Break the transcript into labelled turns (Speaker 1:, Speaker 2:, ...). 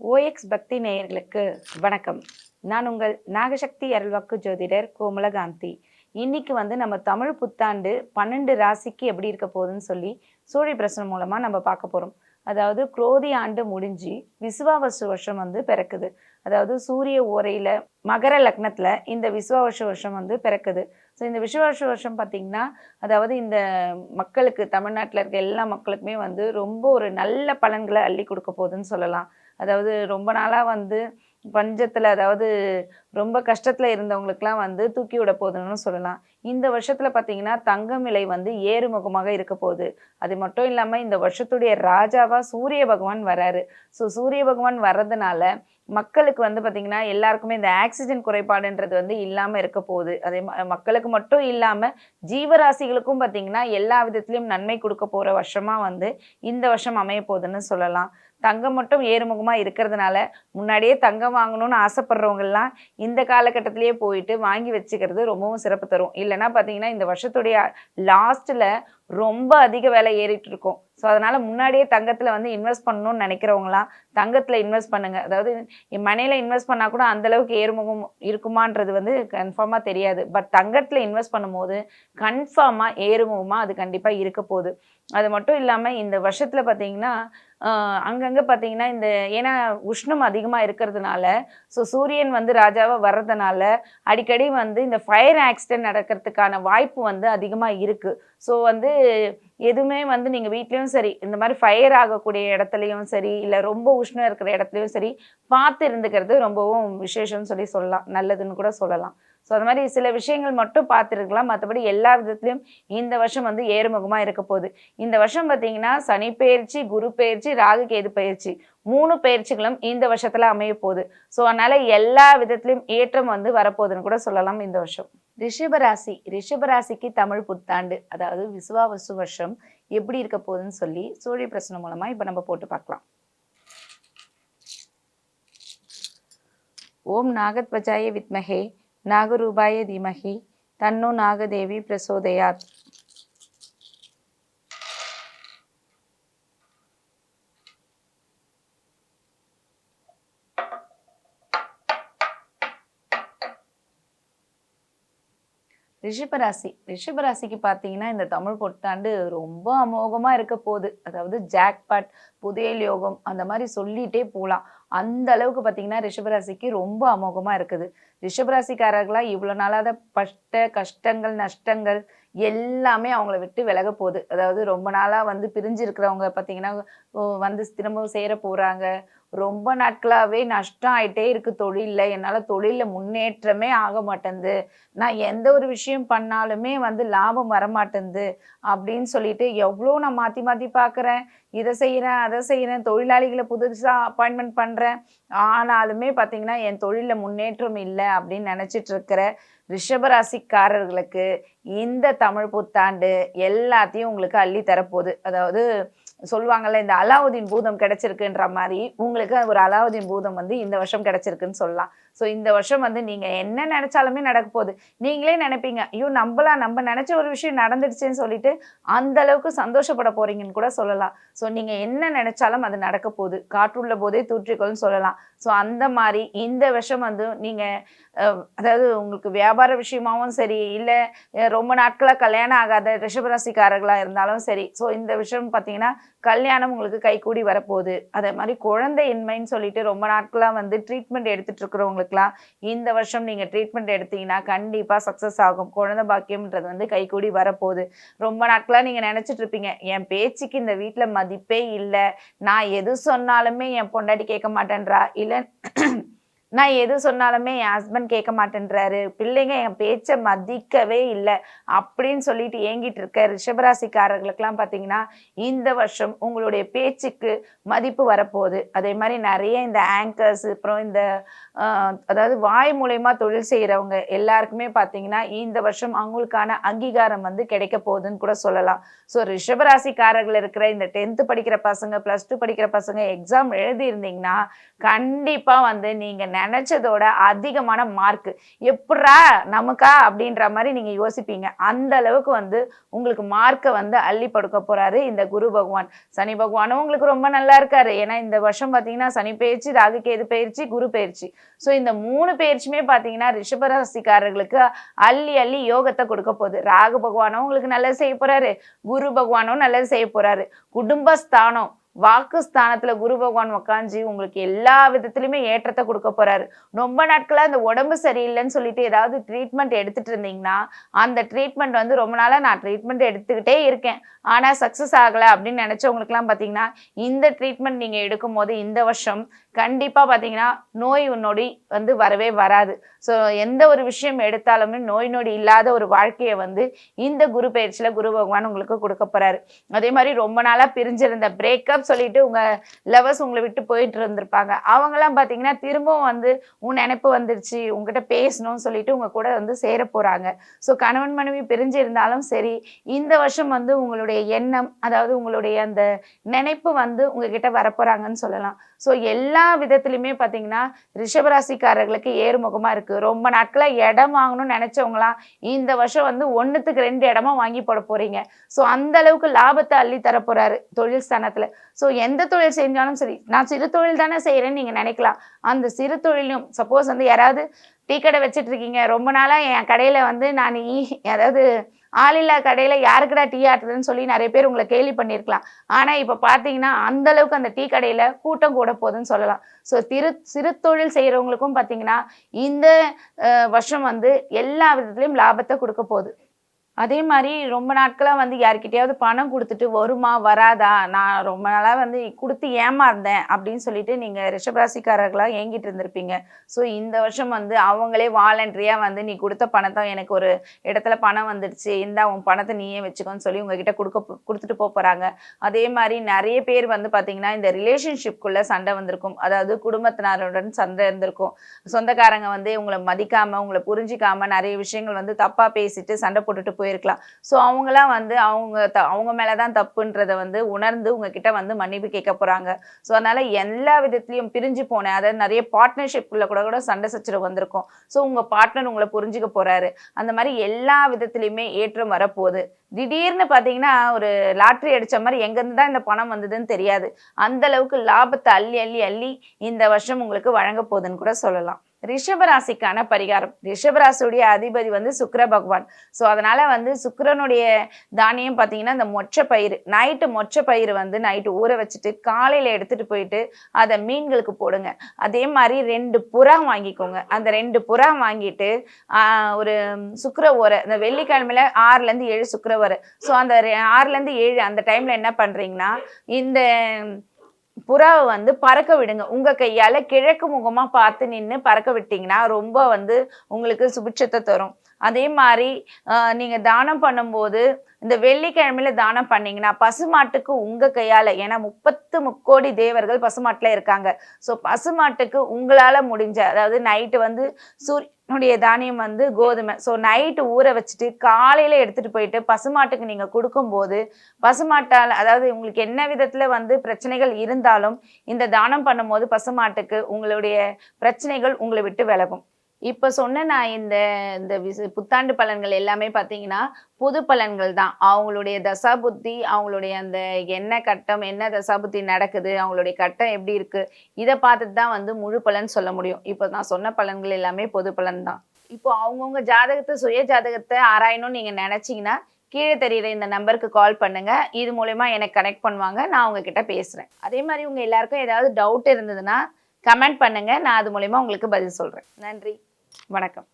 Speaker 1: OX பக்தி நேயர்களுக்கு வணக்கம். நான் உங்கள் நாகசக்தி அருள்வாக்கு ஜோதிடர் கோமலகாந்தி. இன்னைக்கு வந்து நம்ம தமிழ் புத்தாண்டு பன்னெண்டு ராசிக்கு எப்படி இருக்க போகுதுன்னு சொல்லி சூழி பிரசனம் மூலமாக நம்ம பார்க்க போகிறோம் அதாவது குரோதி ஆண்டு முடிஞ்சு விசுவாவசு வருஷம் வந்து பிறக்குது. அதாவது சூரிய ஓரையில் மகர லக்னத்தில் இந்த விசுவாவசு வருஷம் வந்து பிறக்குது. ஸோ இந்த விசுவாவசு வருஷம் பார்த்திங்கன்னா அதாவது இந்த மக்களுக்கு தமிழ்நாட்டில் இருக்க எல்லா மக்களுக்குமே வந்து ரொம்ப ஒரு நல்ல பலன்களை அள்ளி கொடுக்க போகுதுன்னு சொல்லலாம். அதாவது ரொம்ப நாளாக வந்து பஞ்சத்தில் அதாவது ரொம்ப கஷ்டத்தில் இருந்தவங்களுக்குலாம் வந்து தூக்கி விட போகுதுன்னு சொல்லலாம். இந்த வருஷத்தில் பார்த்தீங்கன்னா தங்கம் விலை வந்து ஏறுமுகமாக இருக்க போகுது. அது மட்டும் இல்லாமல் இந்த வருஷத்துடைய ராஜாவாக சூரிய பகவான் வராரு. ஸோ சூரிய பகவான் வர்றதுனால மக்களுக்கு வந்து பார்த்திங்கன்னா எல்லாருக்குமே இந்த ஆக்சிஜன் குறைபாடுன்றது வந்து இல்லாமல் இருக்க போகுது. அதே மக்களுக்கு மட்டும் இல்லாமல் ஜீவராசிகளுக்கும் பார்த்திங்கன்னா எல்லா விதத்துலேயும் நன்மை கொடுக்க போகிற வருஷமாக வந்து இந்த வருஷம் அமைய போகுதுன்னு சொல்லலாம். தங்கம் மட்டும் ஏறுமுகமாக இருக்கிறதுனால முன்னாடியே தங்கம் வாங்கணும்னு ஆசைப்படுறவங்கெல்லாம் இந்த காலகட்டத்திலேயே போயிட்டு வாங்கி வச்சுக்கிறது ரொம்பவும் சிறப்பு தரும். இல்லைன்னா பார்த்தீங்கன்னா இந்த வருஷத்துடைய லாஸ்ட்டில் ரொம்ப அதிக விலை ஏறிட்டு இருக்கும் ஸோ அதனால முன்னாடியே தங்கத்தில் வந்து இன்வெஸ்ட் பண்ணணும்னு நினைக்கிறவங்களாம் தங்கத்தில் இன்வெஸ்ட் பண்ணுங்க. அதாவது மனையில் இன்வெஸ்ட் பண்ணால் கூட அந்த அளவுக்கு ஏறுமுகம் இருக்குமான்றது வந்து கன்ஃபார்மாக தெரியாது. பட் தங்கத்தில் இன்வெஸ்ட் பண்ணும்போது கன்ஃபார்மாக ஏறுமுகமாக அது கண்டிப்பாக இருக்க போகுது. அது மட்டும் இல்லாமல் இந்த வருஷத்தில் பார்த்தீங்கன்னா அங்கங்கே பார்த்தீங்கன்னா இந்த ஏன்னா உஷ்ணம் அதிகமாக இருக்கிறதுனால ஸோ சூரியன் வந்து ராஜாவாக வர்றதுனால அடிக்கடி வந்து இந்த ஃபயர் ஆக்சிடென்ட் நடக்கிறதுக்கான வாய்ப்பு வந்து அதிகமாக இருக்குது ஸோ வந்து எதுவுமே வந்து நீங்கள் வீட்லேயும் சரி இந்த மாதிரி ஃபயர் ஆகக்கூடிய இடத்துலையும் சரி இல்லை ரொம்ப உஷ்ணம் இருக்கிற இடத்துலையும் சரி பார்த்து இருந்துக்கிறது ரொம்பவும் விசேஷம்னு சொல்லி சொல்லலாம். நல்லதுன்னு கூட சொல்லலாம். ஸோ அது மாதிரி சில விஷயங்கள் மட்டும் பார்த்துருக்கலாம். மற்றபடி எல்லா விதத்துலையும் இந்த வருஷம் வந்து ஏறுமுகமாக இருக்க போகுது. இந்த வருஷம் பார்த்தீங்கன்னா சனி பயிற்சி குரு பயிற்சி ராகு கேது பயிற்சி மூணு பயிற்சிகளும் இந்த வருஷத்துல அமைய போகுது. ஸோ அதனால எல்லா விதத்துலையும் ஏற்றம் வந்து வரப்போகுதுன்னு கூட சொல்லலாம் இந்த வருஷம். ரிஷபராசி ரிஷபராசிக்கு தமிழ் புத்தாண்டு அதாவது விசுவாவசு வருஷம் எப்படி இருக்க போகுதுன்னு சொல்லி சூரிய பிரசனம் மூலமா இப்போ நம்ம போட்டு பார்க்கலாம். ஓம் நாகத்வஜாய வித்மஹே நாகரூபாய தீமஹி தன்னோ நாகதேவி பிரசோதயாத். ரிஷபராசி. ரிஷபராசிக்கு பார்த்தீங்கன்னா இந்த தமிழ் புத்தாண்டு ரொம்ப அமோகமாக இருக்க போகுது. அதாவது ஜாக்பாட் புதையல் யோகம் அந்த மாதிரி சொல்லிட்டே போகலாம் அந்த அளவுக்கு பார்த்தீங்கன்னா ரிஷபராசிக்கு ரொம்ப அமோகமாக இருக்குது. ரிஷபராசிக்காரர்களாக இவ்வளோ நாளாத பஷ்ட கஷ்டங்கள் நஷ்டங்கள் எல்லாமே அவங்கள விட்டு விலக போகுது. அதாவது ரொம்ப நாளாக வந்து பிரிஞ்சு இருக்கிறவங்க பார்த்தீங்கன்னா வந்து திரும்பவும் சேர போகிறாங்க ரொம்ப நாட்களாகவே நஷ்டம் ஆயிட்டே இருக்கு தொழிலில். என்னால் தொழிலில் முன்னேற்றமே ஆக மாட்டேங்குது நான் எந்த ஒரு விஷயம் பண்ணாலுமே வந்து லாபம் வரமாட்டேங்குது அப்படின்னு சொல்லிட்டு எவ்வளோ நான் மாற்றி மாற்றி பார்க்குறேன் இதை செய்கிறேன் அதை செய்கிறேன் தொழிலாளிகளை புதுசாக அப்பாயின்மெண்ட் பண்ணுறேன் ஆனாலுமே பார்த்திங்கன்னா என் தொழிலில் முன்னேற்றம் இல்லை அப்படின்னு நினச்சிட்டு இருக்கிற ரிஷபராசிக்காரர்களுக்கு இந்த தமிழ் புத்தாண்டு எல்லாத்தையும் உங்களுக்கு அள்ளி தரப்போகுது. அதாவது சொல்லுவாங்கல்ல இந்த அலாவுதீன் பூதம் கிடைச்சிருக்குன்ற மாதிரி உங்களுக்கு ஒரு அலாவுதீன் பூதம் வந்து இந்த வருஷம் கிடைச்சிருக்குன்னு சொல்லலாம். ஸோ இந்த வருஷம் வந்து நீங்கள் என்ன நினைச்சாலுமே நடக்க போகுது. நீங்களே நினைப்பீங்க ஐயோ நம்பலாம் நம்ம நினச்ச ஒரு விஷயம் நடந்துடுச்சுன்னு சொல்லிட்டு அந்த அளவுக்கு சந்தோஷப்பட போறீங்கன்னு கூட சொல்லலாம். ஸோ நீங்கள் என்ன நினைச்சாலும் அது நடக்க போகுது. காற்றுள்ள போதே தூற்றிக்கொள்னு சொல்லலாம். ஸோ அந்த மாதிரி இந்த வருஷம் வந்து நீங்கள் அதாவது உங்களுக்கு வியாபார விஷயமாவும் சரி இல்லை ரொம்ப நாட்களாக கல்யாணம் ஆகாத ரிஷபராசிக்காரர்களாக இருந்தாலும் சரி ஸோ இந்த விஷயம் பார்த்தீங்கன்னா கல்யாணம் உங்களுக்கு கைகூடி வரப்போகுது. அதே மாதிரி குழந்தை இன்மைன்னு சொல்லிட்டு ரொம்ப நாட்களாக வந்து ட்ரீட்மெண்ட் எடுத்துகிட்டு இருக்கிறவங்களுக்கு இருக்கிறவங்களுக்குலாம் இந்த வருஷம் நீங்கள் ட்ரீட்மெண்ட் எடுத்தீங்கன்னா கண்டிப்பாக சக்ஸஸ் ஆகும். குழந்தை பாக்கியம்ன்றது வந்து கைகூடி வரப்போகுது. ரொம்ப நாட்களாக நீங்கள் நினச்சிட்டு இருப்பீங்க என் பேச்சுக்கு இந்த வீட்டில் மதிப்பே இல்லை. நான் எது சொன்னாலுமே என் பொண்டாட்டி கேட்க மாட்டேன்றா. இல்லை நான் எது சொன்னாலுமே என் ஹஸ்பண்ட் கேட்க மாட்டேன்றாரு. பிள்ளைங்க என் பேச்சை மதிக்கவே இல்லை அப்படின்னு சொல்லிட்டு ஏங்கிட்டு இருக்க ரிஷபராசிக்காரர்களுக்கெல்லாம் பார்த்தீங்கன்னா இந்த வருஷம் உங்களுடைய பேச்சுக்கு மதிப்பு வரப்போகுது. அதே மாதிரி நிறைய இந்த ஆங்கர்ஸ் அப்புறம் இந்த அதாவது வாய் மூலயமா தொழில் செய்கிறவங்க எல்லாருக்குமே பார்த்தீங்கன்னா இந்த வருஷம் அவங்களுக்கான அங்கீகாரம் வந்து கிடைக்க போகுதுன்னு கூட சொல்லலாம். ஸோ ரிஷபராசிக்காரர்கள் இருக்கிற இந்த டென்த்து படிக்கிற பசங்க ப்ளஸ் டூ படிக்கிற பசங்க எக்ஸாம் எழுதியிருந்தீங்கன்னா கண்டிப்பாக வந்து நீங்கள் நினைச்சதோட அதிகமான மார்க் எப்படா நமக்கா அப்படின்ற மாதிரி நீங்க யோசிப்பீங்க. அந்த அளவுக்கு வந்து உங்களுக்கு மார்க்கை வந்து அள்ளி படுக்க போறாரு இந்த குரு பகவான். சனி பகவானும் உங்களுக்கு ரொம்ப நல்லா இருக்காரு. ஏன்னா இந்த வருஷம் பார்த்தீங்கன்னா சனி பயிற்சி ராகு கேது பயிற்சி குரு பயிற்சி. ஸோ இந்த மூணு பயிற்சியுமே பார்த்தீங்கன்னா ரிஷபராசிக்காரர்களுக்கு அள்ளி அள்ளி யோகத்தை கொடுக்க போகுது. ராகு பகவானும் உங்களுக்கு நல்லது செய்ய போறாரு. குரு பகவானும் நல்லது செய்ய போறாரு. குடும்பஸ்தானம் வாக்குஸ்தானத்துல குரு பகவான் உக்காஞ்சி உங்களுக்கு எல்லா விதத்திலுமே ஏற்றத்தை கொடுக்க போறாரு. ரொம்ப நாட்களா இந்த உடம்பு சரியில்லைன்னு சொல்லிட்டு ஏதாவது ட்ரீட்மெண்ட் எடுத்துட்டு இருந்தீங்கன்னா அந்த ட்ரீட்மெண்ட் வந்து ரொம்ப நாளா நான் ட்ரீட்மெண்ட் எடுத்துக்கிட்டே இருக்கேன். ஆனா சக்சஸ் ஆகல அப்படின்னு நினைச்சவங்களுக்குலாம் பாத்தீங்கன்னா இந்த ட்ரீட்மெண்ட் நீங்க எடுக்கும் போது இந்த வருஷம் கண்டிப்பா பாத்தீங்கன்னா நோய் நொடி வந்து வரவே வராது. ஸோ எந்த ஒரு விஷயம் எடுத்தாலுமே நோய் நொடி இல்லாத ஒரு வாழ்க்கையை வந்து இந்த குரு பயிற்சியில குரு பகவான் உங்களுக்கு கொடுக்க போறாரு. அதே மாதிரி ரொம்ப நாளா பிரிஞ்சிருந்த பிரேக்கப் சொல்லிட்டு உங்க லவர்ஸ் உங்களை விட்டு போயிட்டு இருந்திருப்பாங்க. அவங்கெல்லாம் பாத்தீங்கன்னா திரும்பவும் வந்து உன் நினைப்பு வந்துருச்சு உங்ககிட்ட பேசணும்னு சொல்லிட்டு உங்க கூட வந்து சேர போறாங்க. ஸோ கணவன் மனைவி பிரிஞ்சு இருந்தாலும் சரி இந்த வருஷம் வந்து உங்களுடைய எண்ணம் அதாவது உங்களுடைய அந்த நினைப்பு வந்து உங்ககிட்ட வரப்போறாங்கன்னு சொல்லலாம். ஸோ எல்லா விதத்துலையுமே பார்த்தீங்கன்னா ரிஷபராசிக்காரர்களுக்கு ஏறுமுகமாக இருக்குது ரொம்ப நாட்களாக இடம் வாங்கணும்னு நினச்சவங்களாம் இந்த வருஷம் வந்து ஒன்றுத்துக்கு ரெண்டு இடமா வாங்கி போட போகிறீங்க ஸோ அந்த அளவுக்கு லாபத்தை அள்ளி தர தொழில் ஸ்தானத்தில். ஸோ எந்த தொழில் செஞ்சாலும் சரி நான் சிறு தொழில் தானே செய்கிறேன்னு நீங்கள் நினைக்கலாம். அந்த சிறு தொழிலும் சப்போஸ் வந்து யாராவது டீ கடை வச்சுட்டு இருக்கீங்க ரொம்ப நாளாக என் கடையில் வந்து நான் ஈ அதாவது ஆளில்லா கடையில் யாருக்கடா டீ ஆட்டுறதுன்னு சொல்லி நிறைய பேர் உங்களை கேள்வி பண்ணியிருக்கலாம். ஆனால் இப்போ பார்த்தீங்கன்னா அந்தளவுக்கு அந்த டீ கடையில் கூட்டம் கூட போகுதுன்னு சொல்லலாம். ஸோ திரு சிறு தொழில் செய்கிறவங்களுக்கும் பார்த்தீங்கன்னா இந்த வருஷம் வந்து எல்லா விதத்துலையும் லாபத்தை கொடுக்க போகுது. அதே மாதிரி ரொம்ப நாட்களாக வந்து யார்கிட்டயாவது பணம் கொடுத்துட்டு வருமா வராதா? நான் ரொம்ப நாளாக வந்து கொடுத்து ஏமாந்தேன் அப்படின்னு சொல்லிட்டு நீங்கள் ரிஷபராசிக்காரர்களாக ஏங்கிட்டு இருந்திருப்பீங்க. ஸோ இந்த வருஷம் வந்து அவங்களே வாலண்டரியாக வந்து நீ கொடுத்த பணத்தை எனக்கு ஒரு இடத்துல பணம் வந்துடுச்சு. இந்த உன் பணத்தை நீயே வச்சுக்கோன்னு சொல்லி உங்ககிட்ட கொடுக்க கொடுத்துட்டு போகிறாங்க அதே மாதிரி நிறைய பேர் வந்து பார்த்தீங்கன்னா இந்த ரிலேஷன்ஷிப்குள்ளே சண்டை வந்திருக்கும். அதாவது குடும்பத்தினருடன் சண்டை இருந்திருக்கும். சொந்தக்காரங்க வந்து உங்களை மதிக்காமல் உங்களை புரிஞ்சிக்காமல் நிறைய விஷயங்கள் வந்து தப்பாக பேசிட்டு சண்டை போட்டுட்டு போய் போயிருக்கலாம். ஸோ அவங்களாம் வந்து அவங்க த அவங்க மேலே தான் தப்புன்றதை வந்து உணர்ந்து உங்ககிட்ட வந்து மன்னிப்பு கேட்க போகிறாங்க ஸோ அதனால் எல்லா விதத்துலையும் பிரிஞ்சு போனேன். அதாவது நிறைய பார்ட்னர்ஷிப்பில் கூட கூட சண்டை சச்சரவு வந்திருக்கும். ஸோ உங்கள் பார்ட்னர் உங்களை புரிஞ்சுக்க போகிறாரு அந்த மாதிரி எல்லா விதத்துலையுமே ஏற்றம் வரப்போகுது. திடீர்னு பார்த்தீங்கன்னா ஒரு லாட்ரி அடித்த மாதிரி எங்கேருந்து தான் இந்த பணம் வந்ததுன்னு தெரியாது. அந்த அளவுக்கு லாபத்தை அள்ளி அள்ளி அள்ளி இந்த வருஷம் உங்களுக்கு வழங்க போகுதுன்னு கூட சொல்லலாம். ரிஷபராசிக்கான பரிகாரம். ரிஷபராசியுடைய அதிபதி வந்து சுக்கர பகவான். ஸோ அதனால் வந்து சுக்கரனுடைய தானியம் பார்த்தீங்கன்னா இந்த மொச்சை பயிர் நைட்டு மொச்சை பயிர் வந்து நைட்டு ஊற வச்சுட்டு காலையில் எடுத்துகிட்டு போயிட்டு அதை மீன்களுக்கு போடுங்க. அதே மாதிரி ரெண்டு புறா வாங்கிக்கோங்க. அந்த ரெண்டு புறா வாங்கிட்டு ஒரு சுக்கர உரை இந்த வெள்ளிக்கிழமையில் ஆறுலேருந்து ஏழு சுக்கர உரை ஸோ அந்த ஆறுலேருந்து ஏழு அந்த டைமில் என்ன பண்ணுறீங்கன்னா இந்த புறாவை வந்து பறக்க விடுங்க. உங்கள் கையால் கிழக்கு முகமா பார்த்து நின்று பறக்க விட்டீங்கன்னா ரொம்ப வந்து உங்களுக்கு சுபிட்சத்தை தரும். அதே மாதிரி நீங்கள் நீங்க தானம் பண்ணும்போது இந்த வெள்ளிக்கிழமையில தானம் பண்ணீங்கன்னா பசுமாட்டுக்கு உங்க கையால் ஏன்னா முப்பத்து முக்கோடி தேவர்கள் பசுமாட்டில் இருக்காங்க. ஸோ பசுமாட்டுக்கு உங்களால முடிஞ்ச அதாவது நைட்டு வந்து சூரிய உடைய தானியம் வந்து கோதுமை. ஸோ நைட்டு ஊற வச்சுட்டு காலையில் எடுத்துகிட்டு போயிட்டு பசுமாட்டுக்கு நீங்கள் கொடுக்கும்போது பசுமாட்டால் அதாவது உங்களுக்கு என்ன விதத்தில் வந்து பிரச்சனைகள் இருந்தாலும் இந்த தானம் பண்ணும்போது பசுமாட்டுக்கு உங்களுடைய பிரச்சனைகள் உங்களை விட்டு விலகும். இப்போ சொன்ன நான் இந்த இந்த புத்தாண்டு பலன்கள் எல்லாமே பார்த்தீங்கன்னா புது பலன்கள் தான். அவங்களுடைய தசாபுத்தி அவங்களுடைய அந்த என்ன கட்டம் என்ன தசாபுத்தி நடக்குது அவங்களுடைய கட்டம் எப்படி இருக்கு இதை பார்த்துட்டு தான் வந்து முழு பலன் சொல்ல முடியும். இப்போ நான் சொன்ன பலன்கள் எல்லாமே பொது பலன் தான். இப்போ அவங்கவுங்க ஜாதகத்தை சுய ஜாதகத்தை ஆராயணும்னு நீங்கள் நினச்சிங்கன்னா கீழே தெரியுற இந்த நம்பருக்கு கால் பண்ணுங்க. இது மூலயமா எனக்கு கனெக்ட் பண்ணுவாங்க. நான் உங்ககிட்ட பேசுகிறேன் அதே மாதிரி உங்கள் எல்லாருக்கும் ஏதாவது டவுட் இருந்ததுன்னா கமெண்ட் பண்ணுங்க. நான் அது மூலயமா உங்களுக்கு பதில் சொல்கிறேன் நன்றி. வணக்கம்.